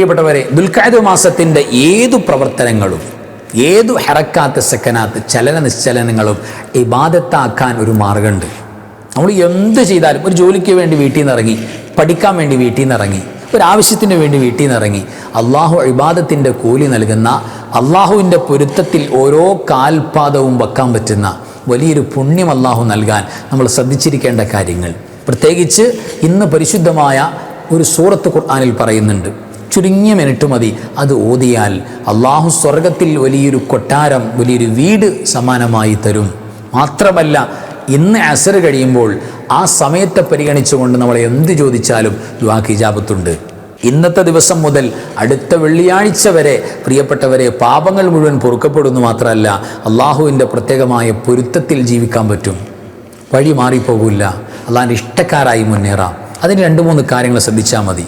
പ്രിയപ്പെട്ടവരെ ദുൽഖാദ് മാസത്തിന്റെ ഏതു പ്രവർത്തനങ്ങളും ഏതു ഹറക്കാത്ത് സെക്കനാത്ത് ചലന നിശ്ചലനങ്ങളും ഇബാദത്താക്കാൻ ഒരു മാർഗമുണ്ട്. നമ്മൾ എന്ത് ചെയ്താലും ഒരു ജോലിക്ക് വേണ്ടി വീട്ടിൽ നിന്ന് ഇറങ്ങി പഠിക്കാൻ വേണ്ടി വീട്ടിൽ നിന്ന് ഇറങ്ങി ഒരു ആവശ്യത്തിന് വേണ്ടി വീട്ടിൽ നിന്ന് ഇറങ്ങി അള്ളാഹു ഇബാദത്തിന്റെ കൂലി നൽകുന്ന അള്ളാഹുവിന്റെ പൊരുത്തത്തിൽ ഓരോ കാൽപാദവും വെക്കാൻ പറ്റുന്ന വലിയൊരു പുണ്യം അള്ളാഹു നൽകാൻ നമ്മൾ ശ്രദ്ധിച്ചിരിക്കേണ്ട കാര്യങ്ങൾ. പ്രത്യേകിച്ച് ഇന്ന് പരിശുദ്ധമായ ഒരു സൂറത്ത് ഖുർആാനിൽ പറയുന്നുണ്ട്. ചുരുങ്ങിയ മിനിറ്റ് മതി. അത് ഓതിയാൽ അള്ളാഹു സ്വർഗത്തിൽ വലിയൊരു കൊട്ടാരം വലിയൊരു വീട് സമാനമായി തരും. മാത്രമല്ല ഇന്ന് അസർ കഴിയുമ്പോൾ ആ സമയത്തെ പരിഗണിച്ചുകൊണ്ട് നമ്മൾ എന്ത് ചോദിച്ചാലും ദുവാക്ക് ഇജാബത്തുണ്ട് ഇന്നത്തെ ദിവസം മുതൽ അടുത്ത വെള്ളിയാഴ്ച വരെ പ്രിയപ്പെട്ടവരെ പാപങ്ങൾ മുഴുവൻ പൊറുക്കപ്പെടുന്നു മാത്രമല്ല അള്ളാഹുവിന്റെ പ്രത്യേകമായ പൊരുത്തത്തിൽ ജീവിക്കാൻ പറ്റും. വഴി മാറിപ്പോകില്ല. അള്ളാഹിന്റെ ഇഷ്ടക്കാരായി മുന്നേറാം. അതിന് രണ്ട് മൂന്ന് കാര്യങ്ങൾ ശ്രദ്ധിച്ചാൽ മതി.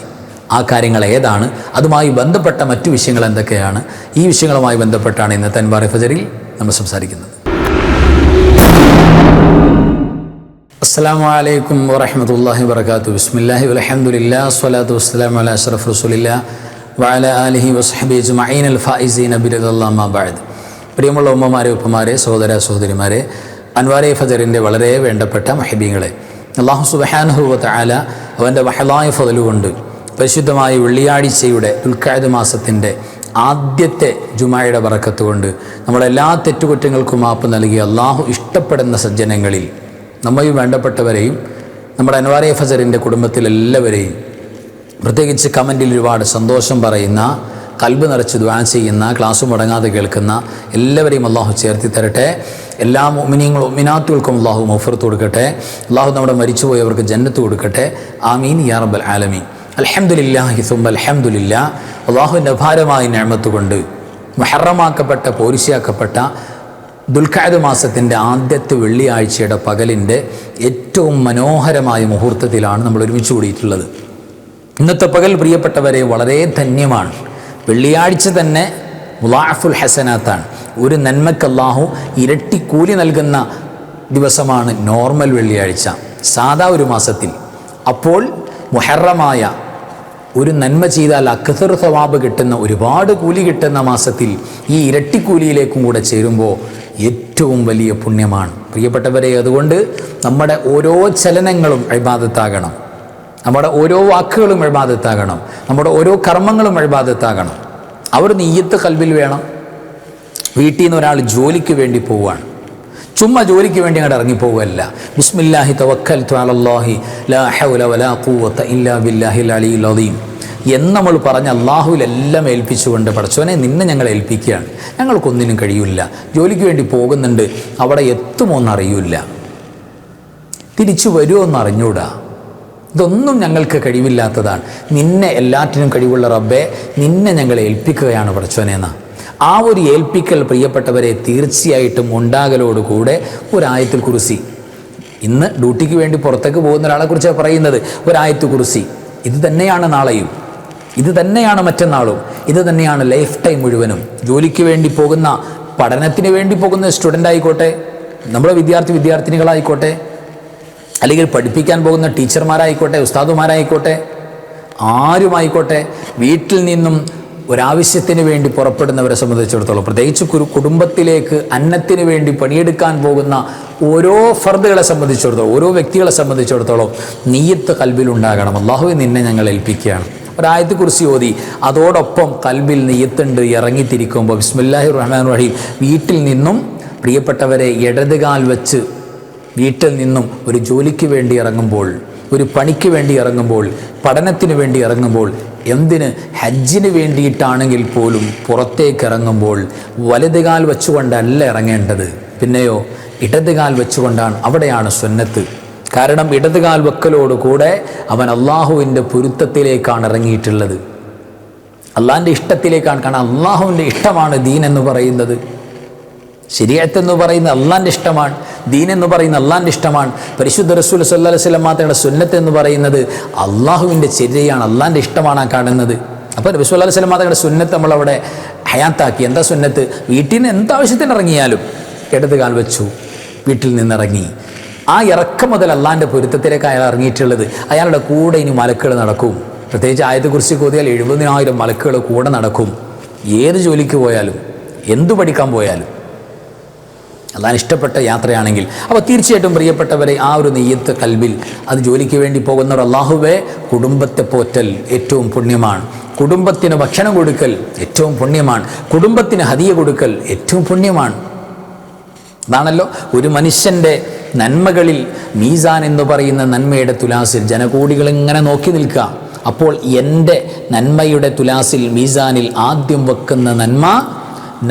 ആ കാര്യങ്ങൾ ഏതാണ്? അതുമായി ബന്ധപ്പെട്ട മറ്റു വിഷയങ്ങൾ എന്തൊക്കെയാണ്? ഈ വിഷയങ്ങളുമായി ബന്ധപ്പെട്ടാണ് ഇന്നത്തെ അൻവാർ ഫജറിൽ നമ്മൾ സംസാരിക്കുന്നത്. അസ്സാമു അലൈക്കും വറഹമത്തല്ലാഹി വർക്കാത്തു ബിസ്മില്ലാഹി വലഹമുല്ലാ സ്വലാത്തു വസ്സലാം അല അഷറഫ് റസൂലില്ലാ വാല അലഹി വസ്ഹബി മൈൻ അൽ ഫൈസീൻ ബിറദല്ലാഹി പ്രിയമുള്ള ഉമ്മമാരെ ഉപ്പമാരെ സഹോദര സഹോദരിമാരെ അൻവാരെ ഫജറിന്റെ വളരെ വേണ്ടപ്പെട്ട മഹബീങ്ങളെ അള്ളാഹു സുബാനുഹുവത്ത് ആല അവന്റെ വഹലായ ഫതലുകൊണ്ട് പരിശുദ്ധമായ വെള്ളിയാഴ്ചയുടെ ദുൽഖായത് മാസത്തിന്റെ ആദ്യത്തെ ജുമായുടെ വറക്കത്ത് കൊണ്ട് നമ്മളെല്ലാ തെറ്റുകുറ്റങ്ങൾക്കും മാപ്പ് നൽകി അള്ളാഹു ഇഷ്ടപ്പെടുന്ന സജ്ജനങ്ങളിൽ നമ്മയും വേണ്ടപ്പെട്ടവരെയും നമ്മുടെ അൻവാരെ ഫസറിന്റെ കുടുംബത്തിലെല്ലാവരെയും പ്രത്യേകിച്ച് കമന്റിൽ ഒരുപാട് സന്തോഷം പറയുന്ന കൽബ് നിറച്ച് ദ്വാ ചെയ്യുന്ന ക്ലാസ് മുടങ്ങാതെ കേൾക്കുന്ന എല്ലാവരെയും അള്ളാഹു ചേർത്തി തരട്ടെ. എല്ലാ മിനിങ്ങളും മിനാത്തുകൾക്കും അള്ളാഹു മഫർത്ത് കൊടുക്കട്ടെ. അള്ളാഹു നമ്മുടെ മരിച്ചുപോയവർക്ക് ജന്നത്ത് കൊടുക്കട്ടെ. ആമീൻ യാ റബ്ബൽ ആലമീൻ. അൽഹംദുലില്ലാഹി സുമ്പ അൽഹംദുലില്ലാ. അള്ളാഹുവിന്റെ അപാരമായ ഞാമത്ത് കൊണ്ട് മഹറമാക്കപ്പെട്ട പോരിശയാക്കപ്പെട്ട ദുൽഖാദ് മാസത്തിന്റെ ആദ്യത്തെ വെള്ളിയാഴ്ചയുടെ പകലിന്റെ ഏറ്റവും മനോഹരമായ മുഹൂർത്തത്തിലാണ് നമ്മൾ ഒരുമിച്ച് കൂടിയിട്ടുള്ളത്. ഇന്നത്തെ പകൽ പ്രിയപ്പെട്ടവരെ വളരെ ധന്യമാണ്. വെള്ളിയാഴ്ച തന്നെ മുലാഫുൽ ഹസനാത്താണ്. ഒരു നന്മക്ക് അല്ലാഹു ഇരട്ടി കൂലി നൽകുന്ന ദിവസമാണ് നോർമൽ വെള്ളിയാഴ്ച. സാധാ ഒരു മാസത്തിൽ. അപ്പോൾ മുഹറമായ ഒരു നന്മ ചെയ്താൽ അക്സർ സ്വാബ് കിട്ടുന്ന ഒരുപാട് കൂലി കിട്ടുന്ന മാസത്തിൽ ഈ ഇരട്ടിക്കൂലിയിലേക്കും കൂടെ ചേരുമ്പോൾ ഏറ്റവും വലിയ പുണ്യമാണ്. പ്രിയപ്പെട്ടവരെ അതുകൊണ്ട് നമ്മുടെ ഓരോ ചലനങ്ങളും അഴിബാദത്താകണം. നമ്മുടെ ഓരോ വാക്കുകളും അഴിബാദത്താകണം. നമ്മുടെ ഓരോ കർമ്മങ്ങളും അഴിബാദത്താകണം. അവർ നെയ്യത്ത് കൽവിൽ വേണം. വീട്ടിൽ നിന്ന് ഒരാൾ ജോലിക്ക് വേണ്ടി പോവുകയാണ്. ചുമ്മാ ജോലിക്ക് വേണ്ടി അങ്ങോട്ട് ഇറങ്ങിപ്പോവുകയല്ല. ബിസ്മില്ലാഹി തവക്കൽ അലല്ലാഹി ലാ ഹൗല വലാ ഇല്ലാ ബില്ലാഹിൽ അലീം എന്ന് നമ്മൾ പറഞ്ഞ അള്ളാഹുവിലെല്ലാം ഏൽപ്പിച്ചുകൊണ്ട് പഠിച്ചവനെ നിന്നെ ഞങ്ങൾ ഏൽപ്പിക്കുകയാണ്. ഞങ്ങൾക്കൊന്നിനും കഴിയില്ല ജോലിക്ക് വേണ്ടി പോകുന്നുണ്ട്. അവിടെ എത്തുമോ എന്നറിയില്ല തിരിച്ചു വരുമോ എന്ന് അറിഞ്ഞൂടാ. ഇതൊന്നും ഞങ്ങൾക്ക് കഴിവില്ലാത്തതാണ്. നിന്നെ എല്ലാറ്റിനും കഴിവുള്ള റബ്ബെ നിന്നെ ഞങ്ങൾ ഏൽപ്പിക്കുകയാണ് പടച്ചവനെന്ന ആ ഒരു ഏൽപ്പിക്കൽ പ്രിയപ്പെട്ടവരെ തീർച്ചയായിട്ടും ഉണ്ടാകലോടുകൂടെ ഒരായത്തിൽ കുറിസി. ഇന്ന് ഡ്യൂട്ടിക്ക് വേണ്ടി പുറത്തേക്ക് പോകുന്ന ഒരാളെ കുറിച്ചാണ് പറയുന്നത്. ഒരായത്ത് കുറിസി. ഇത് തന്നെയാണ് നാളെയും. ഇത് തന്നെയാണ് മറ്റന്നാളും. ഇത് തന്നെയാണ് ലൈഫ് ടൈം മുഴുവനും. ജോലിക്ക് വേണ്ടി പോകുന്ന പഠനത്തിന് വേണ്ടി പോകുന്ന സ്റ്റുഡന്റ് ആയിക്കോട്ടെ നമ്മുടെ വിദ്യാർത്ഥി വിദ്യാർത്ഥിനികളായിക്കോട്ടെ അല്ലെങ്കിൽ പഠിപ്പിക്കാൻ പോകുന്ന ടീച്ചർമാരായിക്കോട്ടെ ഉസ്താദുമാരായിക്കോട്ടെ ആരുമായിക്കോട്ടെ വീട്ടിൽ നിന്നും ഒരാവശ്യത്തിന് വേണ്ടി പുറപ്പെടുന്നവരെ സംബന്ധിച്ചിടത്തോളം പ്രത്യേകിച്ച് കുരു കുടുംബത്തിലേക്ക് അന്നത്തിന് വേണ്ടി പണിയെടുക്കാൻ പോകുന്ന ഓരോ ഫർദുകളെ സംബന്ധിച്ചിടത്തോളം ഓരോ വ്യക്തികളെ സംബന്ധിച്ചിടത്തോളം നീയത്ത് കൽബിലുണ്ടാകണം അള്ളാഹുവെ നിന്നെ ഞങ്ങൾ ഏൽപ്പിക്കുകയാണ്. ഒരായത്ത് കുറിച്ച് ഓതി അതോടൊപ്പം കൽബിൽ നെയ്യത്തുണ്ട് ഇറങ്ങിത്തിരിക്കുമ്പോൾ ബിസ്മില്ലാഹി റഹ്മാൻ റഹീം വീട്ടിൽ നിന്നും പ്രിയപ്പെട്ടവരെ ഇടതുകാൽ വെച്ച് വീട്ടിൽ നിന്നും ഒരു ജോലിക്ക് വേണ്ടി ഇറങ്ങുമ്പോൾ ഒരു പണിക്ക് വേണ്ടി ഇറങ്ങുമ്പോൾ പഠനത്തിന് വേണ്ടി ഇറങ്ങുമ്പോൾ എന്തിന് ഹജ്ജിന് വേണ്ടിയിട്ടാണെങ്കിൽ പോലും പുറത്തേക്ക് ഇറങ്ങുമ്പോൾ വലതുകാൽ വെച്ചുകൊണ്ടല്ല ഇറങ്ങേണ്ടത്. പിന്നെയോ ഇടതുകാൽ വെച്ചുകൊണ്ടാണ് അവിടെയാണ് സുന്നത്ത്. കാരണം ഇടതുകാൽ വെക്കലോട് കൂടെ അവൻ അള്ളാഹുവിന്റെ പൊരുത്തത്തിലേക്കാണ് ഇറങ്ങിയിട്ടുള്ളത്. അള്ളാഹിന്റെ ഇഷ്ടത്തിലേക്കാണ് കാരണം അള്ളാഹുവിന്റെ ഇഷ്ടമാണ് ദീൻ എന്ന് പറയുന്നത്. ശരിയത്ത് എന്ന് പറയുന്ന അള്ളാന്റെ ഇഷ്ടമാണ് ദീൻ എന്ന് പറയുന്ന അള്ളാന്റെ ഇഷ്ടമാണ്. പരിശുദ്ധ റസൂൽ സല്ലാ വസ്ലം മാത്രയുടെ സുന്നത്ത് എന്ന് പറയുന്നത് അള്ളാഹുവിന്റെ ചര്യയാണ് അള്ളാന്റെ ഇഷ്ടമാണ് ആ കാണുന്നത്. അപ്പോൾ റസൂൽ അല്ലാ സ്വലം മാത്രയുടെ സുന്നത്ത് നമ്മളവിടെ ഹയാത്താക്കി. എന്താ സുന്നത്ത്? വീട്ടിൽ നിന്ന് എന്താവശ്യത്തിന് ഇറങ്ങിയാലും ഇടത് കാൽ വെച്ചു വീട്ടിൽ നിന്നിറങ്ങി. ആ ഇറക്കം മുതൽ അള്ളാന്റെ പൊരുത്തത്തിലേക്ക് അയാൾ ഇറങ്ങിയിട്ടുള്ളത്. അയാളുടെ കൂടെ ഇനി മലക്കുകൾ നടക്കും. പ്രത്യേകിച്ച് ആയത്തെക്കുറിച്ച് കൂതിയാൽ എഴുപതിനായിരം മലക്കുകൾ കൂടെ നടക്കും. ഏത് ജോലിക്ക് പോയാലും എന്തു പഠിക്കാൻ പോയാലും. അതാണ് ഇഷ്ടപ്പെട്ട യാത്രയാണെങ്കിൽ. അപ്പോൾ തീർച്ചയായിട്ടും പ്രിയപ്പെട്ടവരെ ആ ഒരു നെയ്യത്ത് കൽബിൽ അത് ജോലിക്ക് വേണ്ടി പോകുന്നവർ അള്ളാഹുവെ കുടുംബത്തെ പോറ്റൽ ഏറ്റവും പുണ്യമാണ്. കുടുംബത്തിന് ഭക്ഷണം കൊടുക്കൽ ഏറ്റവും പുണ്യമാണ്. കുടുംബത്തിന് ഹതിയ കൊടുക്കൽ ഏറ്റവും പുണ്യമാണ്. അതാണല്ലോ ഒരു മനുഷ്യന്റെ നന്മകളിൽ മീസാൻ എന്ന് പറയുന്ന നന്മയുടെ തുലാസിൽ ജനകോടികൾ ഇങ്ങനെ നോക്കി നിൽക്കുക. അപ്പോൾ എന്റെ നന്മയുടെ തുലാസിൽ മീസാനിൽ ആദ്യം വെക്കുന്ന നന്മ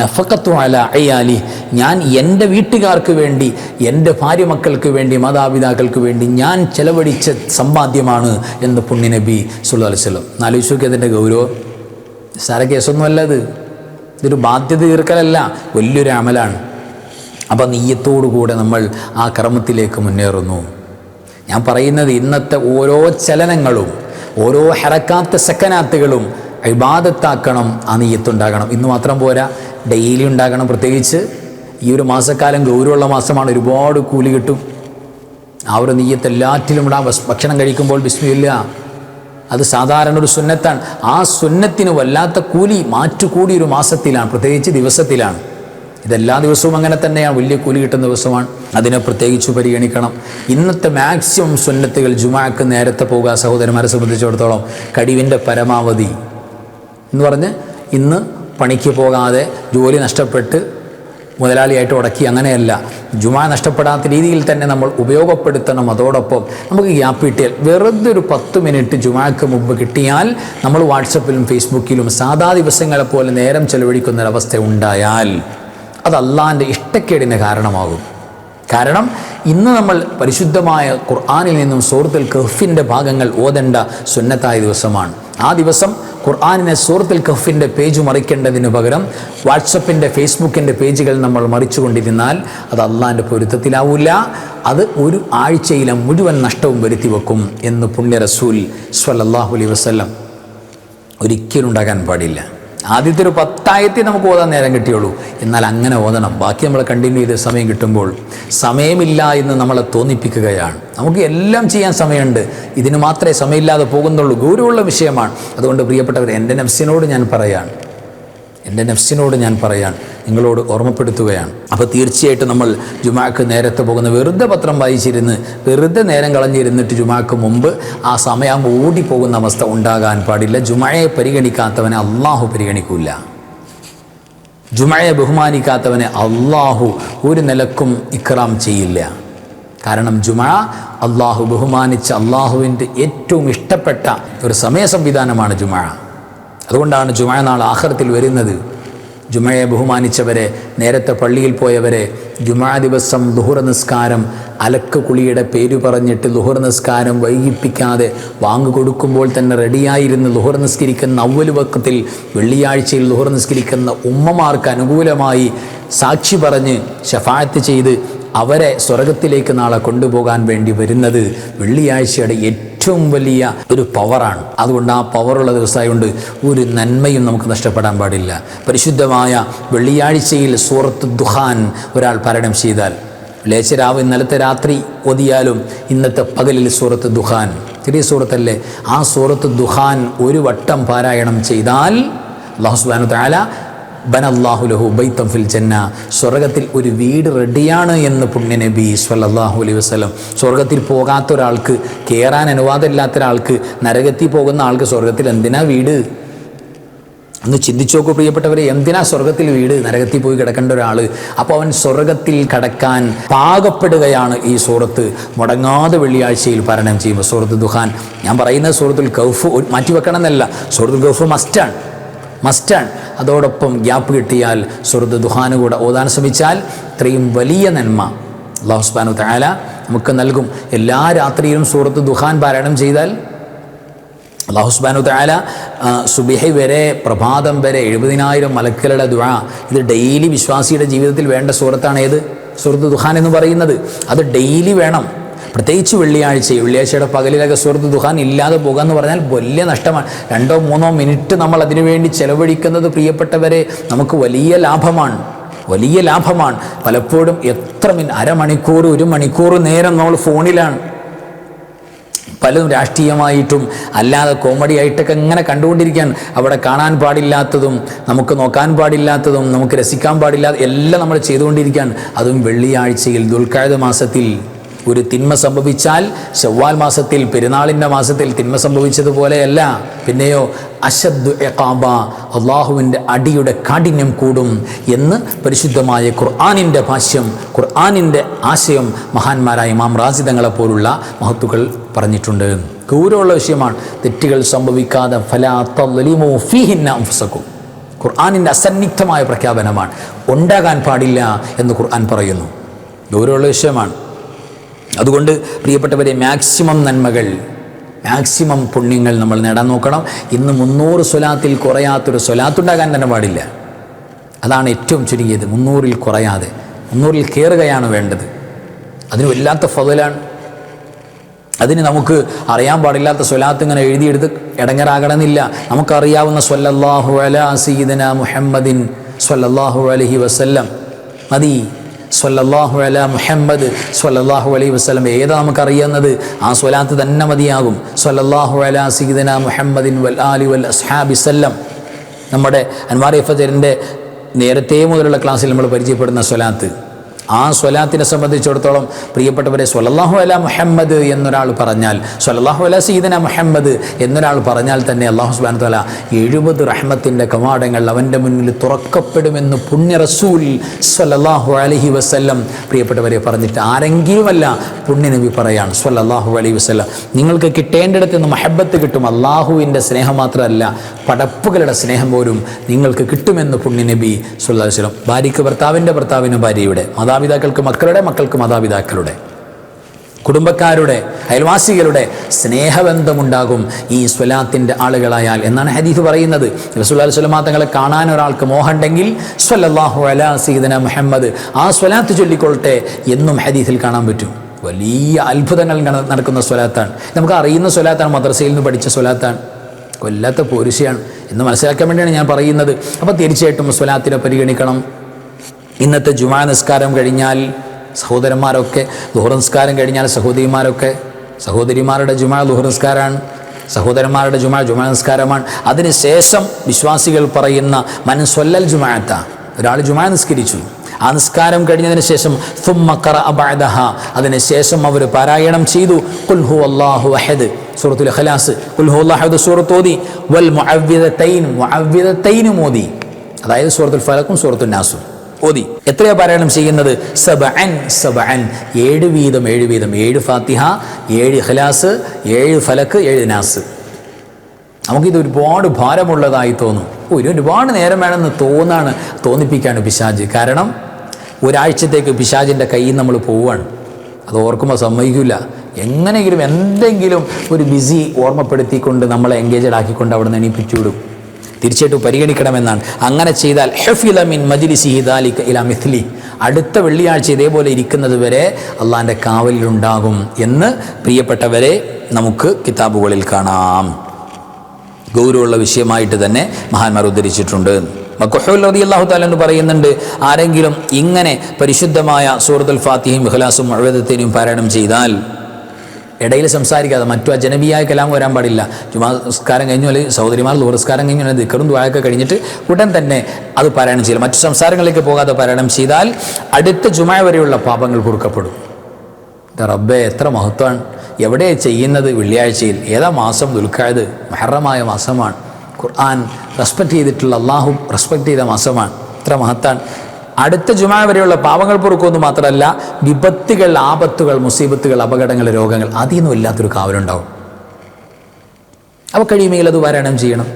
നഫക്കത്തു അല അയാലി. ഞാൻ എന്റെ വീട്ടുകാർക്ക് വേണ്ടി എന്റെ ഭാര്യ മക്കൾക്ക് വേണ്ടി മാതാപിതാക്കൾക്ക് വേണ്ടി ഞാൻ ചെലവഴിച്ച സമ്പാദ്യമാണ് എന്ന് പുണ്യ നബി സുല്ലാ അലൈവല്ലം നാലോചിച്ചു അതിന്റെ ഗൗരവം. സാര കേസൊന്നുമല്ല ഇത് ഇതൊരു ബാധ്യത തീർക്കലല്ല വലിയൊരു അമലാണ്. അപ്പം നെയ്യത്തോടുകൂടെ നമ്മൾ ആ കർമ്മത്തിലേക്ക് മുന്നേറുന്നു. ഞാൻ പറയുന്നത് ഇന്നത്തെ ഓരോ ചലനങ്ങളും ഓരോ ഹെറക്കാത്ത സെക്കനാത്തുകളും ഇബാദത്താക്കണം ആ നീയത്തുണ്ടാകണം ഇന്ന് മാത്രം പോരാ ഡെയിലി ഉണ്ടാകണം. പ്രത്യേകിച്ച് ഈ ഒരു മാസക്കാലം ഗൗരവമുള്ള മാസമാണ്. ഒരുപാട് കൂലി കിട്ടും. ആ ഒരു നീയത്ത് എല്ലാറ്റിലും ഇടാം. ഭക്ഷണം കഴിക്കുമ്പോൾ ബിസ്മില്ല. അത് സാധാരണ ഒരു സുന്നത്താണ്. ആ സുന്നത്തിന് വല്ലാത്ത കൂലി മാറ്റുകൂടി ഒരു മാസത്തിലാണ്. പ്രത്യേകിച്ച് ദിവസത്തിലാണ്. ഇതെല്ലാ ദിവസവും അങ്ങനെ തന്നെയാണ്. വലിയ കൂലി കിട്ടുന്ന ദിവസമാണ്. അതിനെ പ്രത്യേകിച്ച് പരിഗണിക്കണം. ഇന്നത്തെ മാക്സിമം സുന്നത്തുകൾ ജുമാക്ക് നേരത്തെ പോകുക സഹോദരന്മാരെ സംബന്ധിച്ചിടത്തോളം കഴിവിന്റെ പരമാവധി. എന്ന് പറഞ്ഞ് ഇന്ന് പണിക്ക് പോകാതെ ജോലി നഷ്ടപ്പെട്ട് മുതലാളിയായിട്ട് ഉടക്കി അങ്ങനെയല്ല. ജുമാ നഷ്ടപ്പെടാത്ത രീതിയിൽ തന്നെ നമ്മൾ ഉപയോഗപ്പെടുത്തണം. അതോടൊപ്പം നമുക്ക് ഗ്യാപ്പ് കിട്ടിയാൽ വെറുതെ ഒരു പത്ത് മിനിറ്റ് ജുമാക്ക് മുമ്പ് കിട്ടിയാൽ നമ്മൾ വാട്സപ്പിലും ഫേസ്ബുക്കിലും സാധാ ദിവസങ്ങളെപ്പോലെ നേരം ചെലവഴിക്കുന്ന ഒരവസ്ഥ ഉണ്ടായാൽ അത് അള്ളാന്റെ ഇഷ്ടക്കേടിന് കാരണമാകും. കാരണം ഇന്ന് നമ്മൾ പരിശുദ്ധമായ ഖുർആാനിൽ നിന്നും സൂറത്തുൽ കഹ്ഫിന്റെ ഭാഗങ്ങൾ ഓതേണ്ട സുന്നത്തായ ദിവസമാണ്. ആ ദിവസം ഖുർആാനിനെ സൂറത്തുൽ കഹ്ഫിന്റെ പേജ് മറിക്കേണ്ടതിന് പകരം വാട്സപ്പിന്റെ ഫേസ്ബുക്കിന്റെ പേജുകൾ നമ്മൾ മറിച്ചുകൊണ്ടിരുന്നാൽ അത് അള്ളാന്റെ പൊരുത്തത്തിലാവില്ല അത് ഒരു ആഴ്ചയിലെ മുഴുവൻ നഷ്ടവും വരുത്തി വെക്കും എന്ന് പുണ്യ റസൂൽ സ്വല്ലല്ലാഹു അലൈഹി വസല്ലം ഒരിക്കലും ഉണ്ടാകാൻ പാടില്ല. ആദ്യത്തെ ഒരു പത്തായത്തി നമുക്ക് ഓതാൻ നേരം കിട്ടിയുള്ളൂ. എന്നാൽ അങ്ങനെ ഓതണം. ബാക്കി നമ്മൾ കണ്ടിന്യൂ ചെയ്ത് സമയം കിട്ടുമ്പോൾ സമയമില്ല എന്ന് നമ്മളെ തോന്നിപ്പിക്കുകയാണ്. നമുക്ക് എല്ലാം ചെയ്യാൻ സമയമുണ്ട്. ഇതിന് മാത്രമേ സമയമില്ലാതെ പോകുന്നുള്ളൂ. ഗൗരവമുള്ള വിഷയമാണ്. അതുകൊണ്ട് പ്രിയപ്പെട്ടവർ എന്റെ നഫ്സിനോട് ഞാൻ പറയാണ്. എന്റെ നഫ്സിനോട് ഞാൻ പറയാൻ നിങ്ങളോട് ഓർമ്മപ്പെടുത്തുകയാണ്. അപ്പോൾ തീർച്ചയായിട്ടും നമ്മൾ ജുമാക്ക് നേരത്തെ പോകുന്ന വെറുതെ പത്രം വായിച്ചിരുന്ന് വെറുതെ നേരം കളഞ്ഞിരുന്നിട്ട് ജുമാക്ക് മുമ്പ് ആ സമയം ഓടിപ്പോകുന്ന അവസ്ഥ ഉണ്ടാകാൻ പാടില്ല. ജുമായെ പരിഗണിക്കാത്തവനെ അള്ളാഹു പരിഗണിക്കൂല. ജുമായെ ബഹുമാനിക്കാത്തവനെ അള്ളാഹു ഒരു നിലക്കും ഇക്രാം ചെയ്യില്ല. കാരണം ജുമ അള്ളാഹു ബഹുമാനിച്ച അള്ളാഹുവിന്റെ ഏറ്റവും ഇഷ്ടപ്പെട്ട ഒരു സമയ സംവിധാനമാണ് ജുമ. അതുകൊണ്ടാണ് ജുമ നാൾ ആഹ്റത്തിൽ വരുന്നത്. ജുമയെ ബഹുമാനിച്ചവരെ നേരത്തെ പള്ളിയിൽ പോയവരെ ജുമാ ദിവസം ലുഹുർ നിസ്കാരം അലക്ക് കുളിയുടെ പേര് പറഞ്ഞിട്ട് ലുഹുർ നിസ്കാരം വൈകിപ്പിക്കാതെ വാങ്ങു കൊടുക്കുമ്പോൾ തന്നെ റെഡിയായിരുന്ന് ലുഹുർ നിസ്കരിക്കുന്ന അവൽ വക്കത്തിൽ വെള്ളിയാഴ്ചയിൽ ലുഹുർ നിസ്കരിക്കുന്ന ഉമ്മമാർക്ക് അനുകൂലമായി സാക്ഷി പറഞ്ഞ് ഷഫായത്ത് ചെയ്ത് അവരെ സ്വർഗത്തിലേക്ക് നാളെ കൊണ്ടുപോകാൻ വേണ്ടി വരുന്നത് വെള്ളിയാഴ്ചയുടെ ഏറ്റവും വലിയ ഒരു പവറാണ്. അതുകൊണ്ട് ആ പവറുള്ള ദിവസമായതുകൊണ്ട് ഒരു നന്മയും നമുക്ക് നഷ്ടപ്പെടാൻ പാടില്ല. പരിശുദ്ധമായ വെള്ളിയാഴ്ചയിൽ സൂറത്ത് ദുഹാൻ ഒരാൾ പാരായണം ചെയ്താൽ ലേശരാവ് രാവ് ഇന്നലത്തെ രാത്രി ഒതിയാലും ഇന്നത്തെ പകലിൽ സൂറത്ത് ദുഹാൻ. ചെറിയ സൂറത്തല്ലേ? ആ സൂറത്ത് ദുഹാൻ ഒരു വട്ടം പാരായണം ചെയ്താൽ അള്ളാഹു സുബാനു താല ബനല്ലാഹു ലഹു ബൈത്തം ഫിൽ ജന്ന. സ്വർഗത്തിൽ ഒരു വീട് റെഡിയാണ് എന്ന് പുണ്യ നബി സ്വല്ലല്ലാഹു അലൈഹി വസ്ലം സ്വർഗത്തിൽ പോകാത്ത ഒരാൾക്ക് കയറാൻ അനുവാദമില്ലാത്ത ഒരാൾക്ക് നരകത്തിൽ പോകുന്ന ആൾക്ക് സ്വർഗത്തിൽ എന്തിനാ വീട്? ഒന്ന് ചിന്തിച്ചു നോക്കൂ പ്രിയപ്പെട്ടവരെ എന്തിനാ സ്വർഗത്തിൽ വീട്? നരകത്തിൽ പോയി കിടക്കേണ്ട ഒരാൾ അപ്പോൾ അവൻ സ്വർഗത്തിൽ കടക്കാൻ പാകപ്പെടുകയാണ് ഈ സൂറത്ത്. മുടങ്ങാതെ വെള്ളിയാഴ്ചയിൽ പാരായണം ചെയ്യുമ്പോൾ സൂറത്ത് ദുഹാൻ. ഞാൻ പറയുന്ന സൂറത്തുൽ കൗഫ് മാറ്റി വെക്കണം എന്നല്ല സൂറത്തുൽ കൗഫ് മസ്റ്റാണ്. മസ്റ്റാണ്. അതോടൊപ്പം ഗ്യാപ്പ് കിട്ടിയാൽ സുഹൃത്ത് ദുഹാന് കൂടെ ഓതാൻ ശ്രമിച്ചാൽ ഇത്രയും വലിയ നന്മ അള്ളാഹു സുബാനു താല നമുക്ക് നൽകും. എല്ലാ രാത്രിയിലും സുഹൃത്ത് ദുഹാൻ പാരായണം ചെയ്താൽ അള്ളാഹു സുബാനു താല സുബിഹി വരെ പ്രഭാതം വരെ എഴുപതിനായിരം മലക്കലുടെ ദുഴ ഇത് ഡെയിലി വിശ്വാസിയുടെ ജീവിതത്തിൽ വേണ്ട സുഹൃത്താണ് ഏത്? സുഹൃത്ത് ദുഹാൻ എന്ന് പറയുന്നത്. അത് ഡെയിലി വേണം. പ്രത്യേകിച്ച് വെള്ളിയാഴ്ച വെള്ളിയാഴ്ചയുടെ പകലിലൊക്കെ സുഹൃത്ത് ദുഹാൻ ഇല്ലാതെ പോകുക എന്ന് പറഞ്ഞാൽ വലിയ നഷ്ടമാണ്. രണ്ടോ മൂന്നോ മിനിറ്റ് നമ്മൾ അതിനുവേണ്ടി ചെലവഴിക്കുന്നത് പ്രിയപ്പെട്ടവരെ നമുക്ക് വലിയ ലാഭമാണ്. വലിയ ലാഭമാണ്. പലപ്പോഴും എത്ര മിൻ അരമണിക്കൂർ ഒരു മണിക്കൂർ നേരം നമ്മൾ ഫോണിലാണ്. പലതും രാഷ്ട്രീയമായിട്ടും അല്ലാതെ കോമഡി ആയിട്ടൊക്കെ ഇങ്ങനെ കണ്ടുകൊണ്ടിരിക്കാൻ അവിടെ കാണാൻ പാടില്ലാത്തതും നമുക്ക് നോക്കാൻ പാടില്ലാത്തതും നമുക്ക് രസിക്കാൻ പാടില്ലാത്ത എല്ലാം നമ്മൾ ചെയ്തുകൊണ്ടിരിക്കാൻ അതും വെള്ളിയാഴ്ചയിൽ ദുൽക്കാഴ്ച മാസത്തിൽ. ഒരു തിന്മ സംഭവിച്ചാൽ ശവ്വാൽ മാസത്തിൽ പെരുന്നാളിന്റെ മാസത്തിൽ തിന്മ സംഭവിച്ചതുപോലെയല്ല. പിന്നെയോ അശദ് എക്കാബ അള്ളാഹുവിന്റെ അടിയുടെ കാഠിന്യം കൂടും എന്ന് പരിശുദ്ധമായ ഖുർആാനിന്റെ ഭാഷ്യം ഖുർആാനിന്റെ ആശയം മഹാന്മാരായ മാം റാസിദങ്ങളെ പോലുള്ള മഹത്തുക്കൾ പറഞ്ഞിട്ടുണ്ട്. ഗൗരവമുള്ള വിഷയമാണ്. തെറ്റുകൾ സംഭവിക്കാതെ ഫലാത്തലിമോ ഫീഹിന്ന അംഫസക്കും ഖുർആാനിന്റെ അസന്നിഗ്ധമായ പ്രഖ്യാപനമാണ്. ഉണ്ടാകാൻ പാടില്ല എന്ന് ഖുർആൻ പറയുന്നു. ഗൗരവമുള്ള വിഷയമാണ്. അതുകൊണ്ട് പ്രിയപ്പെട്ടവരെ മാക്സിമം നന്മകൾ മാക്സിമം പുണ്യങ്ങൾ നമ്മൾ നേടാൻ നോക്കണം. ഇന്ന് മുന്നൂറ് സ്വലാത്തിൽ കുറയാത്തൊരു സ്വലാത്തുണ്ടാകാൻ തന്നെ പാടില്ല. അതാണ് ഏറ്റവും ചുരുങ്ങിയത് മുന്നൂറിൽ കുറയാതെ. മുന്നൂറിൽ കയറുകയാണ് വേണ്ടത്. അതിന് വല്ലാത്ത ഫതലാണ് അതിന് നമുക്ക് അറിയാൻ പാടില്ലാത്ത സ്വലാത്ത് ഇങ്ങനെ എഴുതിയെടുത്ത് ഇടങ്ങറാകണമെന്നില്ല. നമുക്കറിയാവുന്ന സ്വല്ലല്ലാഹു അല സീദന മുഹമ്മദിൻ സ്വല്ലല്ലാഹു അലഹി വസല്ലം. മതി. സ്വല്ലല്ലാഹു അല മുഹമ്മദ് സ്വല്ലല്ലാഹു അലൈഹി വസല്ലം. ഏതാ നമുക്കറിയുന്നത് ആ സ്വലാത്ത് തന്നെ മതിയാകും. സ്വല്ലല്ലാഹു അല സീദന മുഹമ്മദിൻ വൽ ആലി വൽ അസ്ഹാബി സല്ലം. നമ്മുടെ അൻവാർ ഫജറിന്റെ നേരത്തെ മുതലുള്ള ക്ലാസ്സിൽ നമ്മൾ പരിചയപ്പെടുന്ന സ്വലാത്ത്. ആ സ്വലാത്തിനെ സംബന്ധിച്ചിടത്തോളം പ്രിയപ്പെട്ടവരെ സ്വലല്ലാഹു അല മുഹമ്മദ് എന്നൊരാൾ പറഞ്ഞാൽ സ്വലല്ലാഹു അല സീദന മുഹമ്മദ് എന്നൊരാൾ പറഞ്ഞാൽ തന്നെ അള്ളാഹു സുബാൻ തല എഴുപത് റഹ്മത്തിന്റെ കവാടങ്ങൾ അവന്റെ മുന്നിൽ തുറക്കപ്പെടുമെന്ന് പുണ്യ റസൂൽ സ്വലല്ലാഹു അലഹി വസ്ല്ലം പ്രിയപ്പെട്ടവരെ പറഞ്ഞിട്ട് ആരെങ്കിലുമല്ല പുണ്യനബി പറയാണ് സ്വലല്ലാഹു അലൈഹി വസ്ല്ലം. നിങ്ങൾക്ക് കിട്ടേണ്ടിടത്ത് നിന്ന് മഹബത്ത് കിട്ടും അള്ളാഹുവിന്റെ സ്നേഹം മാത്രമല്ല പടപ്പുകളുടെ സ്നേഹം പോലും നിങ്ങൾക്ക് കിട്ടുമെന്ന് പുണ്യനബി സുല്ലാ ഭാര്യയ്ക്ക് ഭർത്താവിന്റെ ഭർത്താവിന് ഭാര്യയുടെ മാതാപിതാക്കൾക്ക് മക്കളുടെ മക്കൾക്ക് മാതാപിതാക്കളുടെ കുടുംബക്കാരുടെ അയൽവാസികളുടെ സ്നേഹബന്ധമുണ്ടാകും ഈ സ്വലാത്തിന്റെ ആളുകളായാൽ എന്നാണ് ഹദീഫ് പറയുന്നത്. റസൂല്ലാ സ്വലമാ തങ്ങളെ കാണാൻ ഒരാൾക്ക് മോഹമുണ്ടെങ്കിൽ സ്വല്ലല്ലാഹു അലാ സീദന മുഹമ്മദ് ആ സ്വലാത്ത് ചൊല്ലിക്കൊള്ളട്ടെ എന്നും ഹദീഫിൽ കാണാൻ പറ്റും. വലിയ അത്ഭുതങ്ങൾ നടക്കുന്ന സ്വലാത്താണ്. നമുക്ക് അറിയുന്ന സ്വലാത്താണ് മദ്രസയിൽ നിന്ന് പഠിച്ച സ്വലാത്താണ്. കൊല്ലാത്ത പോരുഷയാണ് എന്ന് മനസ്സിലാക്കാൻ വേണ്ടിയാണ് ഞാൻ പറയുന്നത്. അപ്പോൾ തീർച്ചയായിട്ടും സ്വലാത്തിനെ പരിഗണിക്കണം. ഇന്നത്തെ ജുമാ നിസ്കാരം കഴിഞ്ഞാൽ സഹോദരന്മാരൊക്കെ ദുഹർനിസ്കാരം കഴിഞ്ഞാൽ സഹോദരിമാരൊക്കെ സഹോദരിമാരുടെ ജുമാ ദുഹർനിസ്കാരമാണ് സഹോദരന്മാരുടെ ജുമാ ജുമാ നിസ്കാരമാണ്. അതിനുശേഷം വിശ്വാസികൾ പറയുന്ന മനസ്സൊല്ലൽ ജുമാത്ത ഒരാൾ ജുമാ നിസ്കരിച്ചു. ആ നിസ്കാരം കഴിഞ്ഞതിന് ശേഷം ഫുമ്മക്കറ അബാദഹ അതിനുശേഷം അവർ പാരായണം ചെയ്തു. കുൽഹു അള്ളാഹു അഹദ് സൂറത്തുൽ ഖലാസ് കുൽഹു അള്ളാഹുദ് സൂറത്ത് ഓതി. വൽ മുഅവ്വിദതൈൻ മുഅവ്വിദതൈൻ ഓതി. അതായത് സൂറത്തുൽ ഫലക്കും സൂറത്തുൽ നാസും. ഓതി. എത്രയാ പാരായണം ചെയ്യുന്നത്? സബഅൻ സബഅൻ. ഏഴ് വീതം ഏഴ് വീതം. ഏഴ് ഫാത്തിഹ ഏഴ് ഇഖ്ലാസ് ഏഴ് ഫലക്ക് ഏഴ് നാസ്. നമുക്കിത് ഒരുപാട് ഭാരമുള്ളതായി തോന്നും. ഒരു ഒരുപാട് നേരം വേണമെന്ന് തോന്നാണ് തോന്നിപ്പിക്കാണ് പിശാജ്. കാരണം ഒരാഴ്ചത്തേക്ക് പിശാജിന്റെ കയ്യിൽ നമ്മൾ പോവുകയാണ്. അത് ഓർക്കുമ്പോൾ സമ്മതിക്കില്ല എങ്ങനെയെങ്കിലും എന്തെങ്കിലും ഒരു ബിസി ഓർമ്മപ്പെടുത്തിക്കൊണ്ട് നമ്മളെ എൻഗേജഡ് ആക്കിക്കൊണ്ട് അവിടെ നിന്ന് എണീപ്പിച്ചു വിടും. തീർച്ചയായിട്ടും പരിഗണിക്കണമെന്നാണ്. അങ്ങനെ ചെയ്താൽ ഹെഫിലമിൻ മജിലിസി ഹിദാലിക ഇല മിഥ്ലി. അടുത്ത വെള്ളിയാഴ്ച ഇതേപോലെ ഇരിക്കുന്നത് വരെ അള്ളാന്റെ കാവലിലുണ്ടാകും എന്ന് പ്രിയപ്പെട്ടവരെ നമുക്ക് കിതാബുകളിൽ കാണാം. ഗൗരവമുള്ള വിഷയമായിട്ട് തന്നെ മഹാന്മാർ ഉദ്ധരിച്ചിട്ടുണ്ട്. മക്കുഹുൽ റതി അള്ളാഹു താലെന്ന് പറയുന്നുണ്ട് ആരെങ്കിലും ഇങ്ങനെ പരിശുദ്ധമായ സൂറത്തുൽ ഫാത്തിഹയും ഇഖലാസും മുഴുവദത്തിനും പാരായണം ചെയ്താൽ ഇടയിൽ സംസാരിക്കാതെ മറ്റു അജനബിയായ കലാം വരാൻ പാടില്ല. ചുമസ്കാരം കഴിഞ്ഞു അല്ലെങ്കിൽ സഹോദരിമാർ ദൂരസ്കാരം കഴിഞ്ഞു അല്ലെങ്കിൽ ദിക്കറും ദ്വാരൊക്കെ കഴിഞ്ഞിട്ട് ഉടൻ തന്നെ അത് പാരായണം ചെയ്യില്ല മറ്റു സംസാരങ്ങളിലേക്ക് പോകാതെ പാരായണം ചെയ്താൽ അടുത്ത ജുമാ വരെയുള്ള പാപങ്ങൾ കുറുക്കപ്പെടും. റബ്ബെ എത്ര മഹത്വമാണ്. എവിടെ ചെയ്യുന്നത് വെള്ളിയാഴ്ചയിൽ? ഏതാ മാസം ദുൽഖായത്? മഹറമായ മാസമാണ്. ഖുർആൻ റെസ്പെക്റ്റ് ചെയ്തിട്ടുള്ള അള്ളാഹു റെസ്പെക്റ്റ് ചെയ്ത മാസമാണ്. എത്ര മഹത്താണ് അടുത്ത ജുമാ വരെയുള്ള പാവങ്ങൾ പൊറുക്കുമെന്ന് മാത്രമല്ല വിപത്തുകൾ ആപത്തുകൾ മുസീബത്തുകൾ അപകടങ്ങൾ രോഗങ്ങൾ അതിൽ നിന്നും ഇല്ലാത്തൊരു കാവലുണ്ടാവും. അവ കഴിയുമെങ്കിൽ അത് വരണം ചെയ്യണം.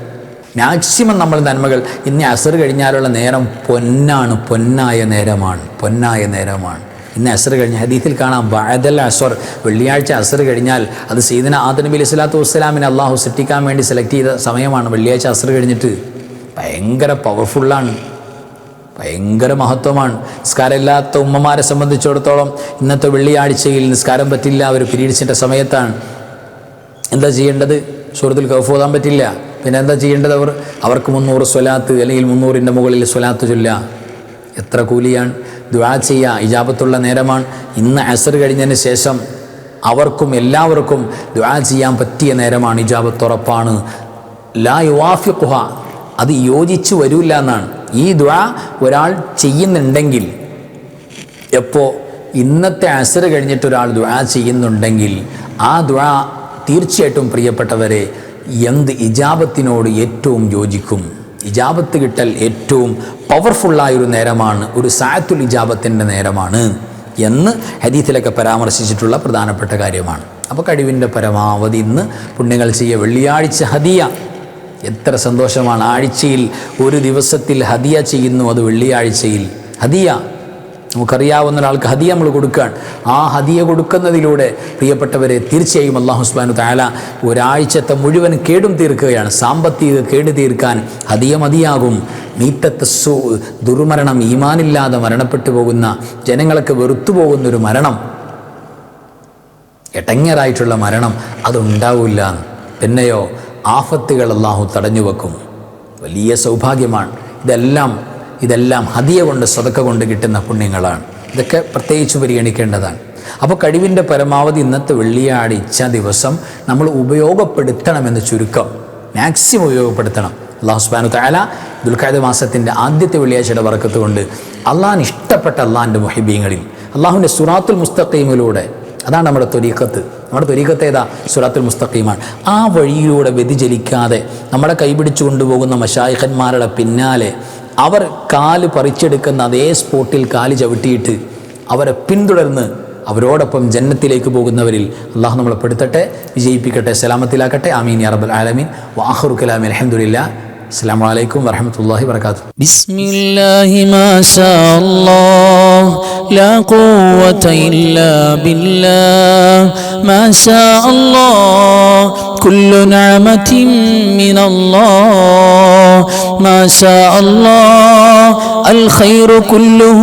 മാക്സിമം നമ്മൾ നന്മകൾ ഇന്ന് അസർ കഴിഞ്ഞാലുള്ള നേരം പൊന്നാണ് പൊന്നായ നേരമാണ് പൊന്നായ നേരമാണ്. ഇന്ന് അസർ കഴിഞ്ഞ ഹദീത്തിൽ കാണാം വഴതൽ അസർ വെള്ളിയാഴ്ച അസർ കഴിഞ്ഞാൽ അത് സീദന ആദനബി അലിസ്ലാത്തു വസ്സലാമിനെ അള്ളാഹു സൃഷ്ടിക്കാൻ വേണ്ടി സെലക്ട് ചെയ്ത സമയമാണ് വെള്ളിയാഴ്ച അസർ കഴിഞ്ഞിട്ട്. ഭയങ്കര പവർഫുള്ളാണ് ഭയങ്കര മഹത്വമാണ്. നിസ്കാരമില്ലാത്ത ഉമ്മമാരെ സംബന്ധിച്ചിടത്തോളം ഇന്നത്തെ വെള്ളിയാഴ്ചയിൽ നിസ്കാരം പറ്റില്ല അവർ പിരീഡ്സിന്റെ സമയത്താണ്. എന്താ ചെയ്യേണ്ടത്? സുഹൃത്തിൽ കൗഫ് ഓതാൻ പറ്റില്ല. പിന്നെ എന്താ ചെയ്യേണ്ടത് അവർ? അവർക്ക് മുന്നൂറ് സ്വലാത്ത് അല്ലെങ്കിൽ മുന്നൂറിന്റെ മുകളിൽ സ്വലാത്ത് ചൊല്ല എത്ര കൂലിയാണ്? ദുആ ചെയ്യുക. ഇജാപത്തുള്ള നേരമാണ്. ഇന്ന് അസർ കഴിഞ്ഞതിന് ശേഷം അവർക്കും എല്ലാവർക്കും ദുആ ചെയ്യാൻ പറ്റിയ നേരമാണ്. ഇജാബത്ത് ഉറപ്പാണ്. ലാ യുവാഫിഖുഹ. അത് യോജിച്ച് വരില്ല എന്നാണ്. ഈ ദുആ ഒരാൾ ചെയ്യുന്നുണ്ടെങ്കിൽ എപ്പോൾ ഇന്നത്തെ അസർ കഴിഞ്ഞിട്ട് ഒരാൾ ദുആ ചെയ്യുന്നുണ്ടെങ്കിൽ ആ ദുആ തീർച്ചയായിട്ടും പ്രിയപ്പെട്ടവരെ എന്ത് ഇജാബത്തിനോട് ഏറ്റവും യോജിക്കും? ഇജാബത്ത് കിട്ടൽ ഏറ്റവും പവർഫുള്ളായൊരു നേരമാണ് ഒരു സായത്തുൽ ഇജാബത്തിന്റെ നേരമാണ് എന്ന് ഹരീത്തിലൊക്കെ പരാമർശിച്ചിട്ടുള്ള പ്രധാനപ്പെട്ട കാര്യമാണ്. അപ്പോൾ കഴിവിന്റെ പരമാവധി ഇന്ന് പുണ്യങ്ങൾ ചെയ്യുക വെള്ളിയാഴ്ച ഹദിയ എത്ര സന്തോഷമാണ്. ആഴ്ചയിൽ ഒരു ദിവസത്തിൽ ഹദിയ ചെയ്യുന്നു അത് വെള്ളിയാഴ്ചയിൽ. ഹദിയ. നമുക്കറിയാവുന്ന ഒരാൾക്ക് ഹദിയ നമ്മൾ കൊടുക്കുകയാണ്. ആ ഹദിയ കൊടുക്കുന്നതിലൂടെ പ്രിയപ്പെട്ടവരെ തീർച്ചയായും അള്ളാഹു ഹുസ്ബാനു താല ഒരാഴ്ചത്തെ മുഴുവൻ കേടും തീർക്കുകയാണ്. സാമ്പത്തിക കേട് തീർക്കാൻ ഹദിയ മതിയാകും. നീറ്റത്തെ സു ദുർമരണം ഈമാനില്ലാതെ മരണപ്പെട്ടു പോകുന്ന ജനങ്ങളൊക്കെ വെറുത്തു പോകുന്നൊരു മരണം. എട്ടങ്ങറായിട്ടുള്ള മരണം. അതുണ്ടാവില്ല പിന്നെയോ ആഫത്തുകൾ അള്ളാഹു തടഞ്ഞു വെക്കും. വലിയ സൗഭാഗ്യമാണ്. ഇതെല്ലാം ഇതെല്ലാം ഹദിയ കൊണ്ട് സ്വതക്ക കൊണ്ട് കിട്ടുന്ന പുണ്യങ്ങളാണ്. ഇതൊക്കെ പ്രത്യേകിച്ച് പരിഗണിക്കേണ്ടതാണ്. അപ്പോൾ കഴിവിന്റെ പരമാവധി ഇന്നത്തെ വെള്ളിയാഴ്ച ദിവസം നമ്മൾ ഉപയോഗപ്പെടുത്തണമെന്ന് ചുരുക്കം. മാക്സിമം ഉപയോഗപ്പെടുത്തണം. അള്ളാഹു സുബാനു താല ദുൽഖാദ് മാസത്തിന്റെ ആദ്യത്തെ വെള്ളിയാഴ്ചയുടെ വർക്കത്ത് കൊണ്ട് അള്ളാഹിന് ഇഷ്ടപ്പെട്ട അള്ളാഹിന്റെ മുഹിബീങ്ങളിൽ അള്ളാഹുവിന്റെ സുറാത്തുൽ മുസ്തഖീമിലൂടെ അതാണ് നമ്മുടെ തൊരീക്കത്ത് നമ്മുടെ തൊരീക്കത്ത് ഏതാ? സുറാത്തുൽ മുസ്തഖീമാണ്. ആ വഴിയിലൂടെ വ്യതിചലിക്കാതെ നമ്മളെ കൈപിടിച്ചു കൊണ്ടുപോകുന്ന മഷായിഖന്മാരുടെ പിന്നാലെ അവർ കാൽ പറിച്ചെടുക്കുന്ന അതേ സ്പോട്ടിൽ കാൽ ചവിട്ടിയിട്ട് അവരെ പിന്തുടർന്ന് അവരോടൊപ്പം ജന്നത്തിലേക്ക് പോകുന്നവരിൽ അള്ളാഹു നമ്മളെ പെടുത്തട്ടെ വിജയിപ്പിക്കട്ടെ സലാമത്തിലാക്കട്ടെ. ആമീൻ യാ റബ്ബൽ ആലമീൻ. വാഹുർ കലാമി അലഹമുല്ല السلام عليكم ورحمة الله وبركاته. بسم الله ما شاء الله لا قوة إلا بالله. ما شاء الله كل نعمة من الله. ما شاء الله الخير كله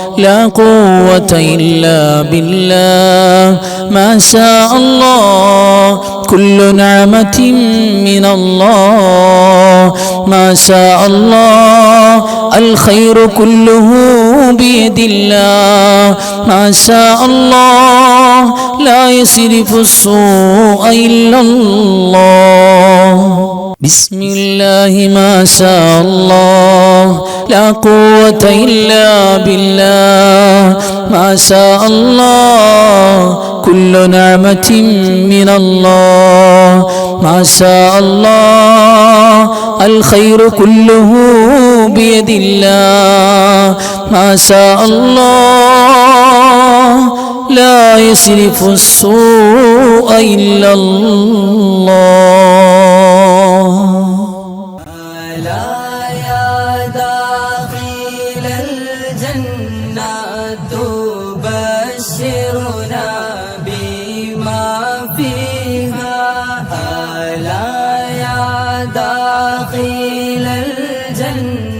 لا قوة إلا بالله. ما شاء الله. كل نعمة من الله. ما شاء الله. الخير كله بيد الله. ما شاء الله. لا يصرف السوء إلا الله. بسم الله ما شاء الله. لا قوة إلا بالله. ما شاء الله. كل نعمة من الله. ما شاء الله. الخير كله بيد الله. ما شاء الله. لا يصرف السوء إلا الله. and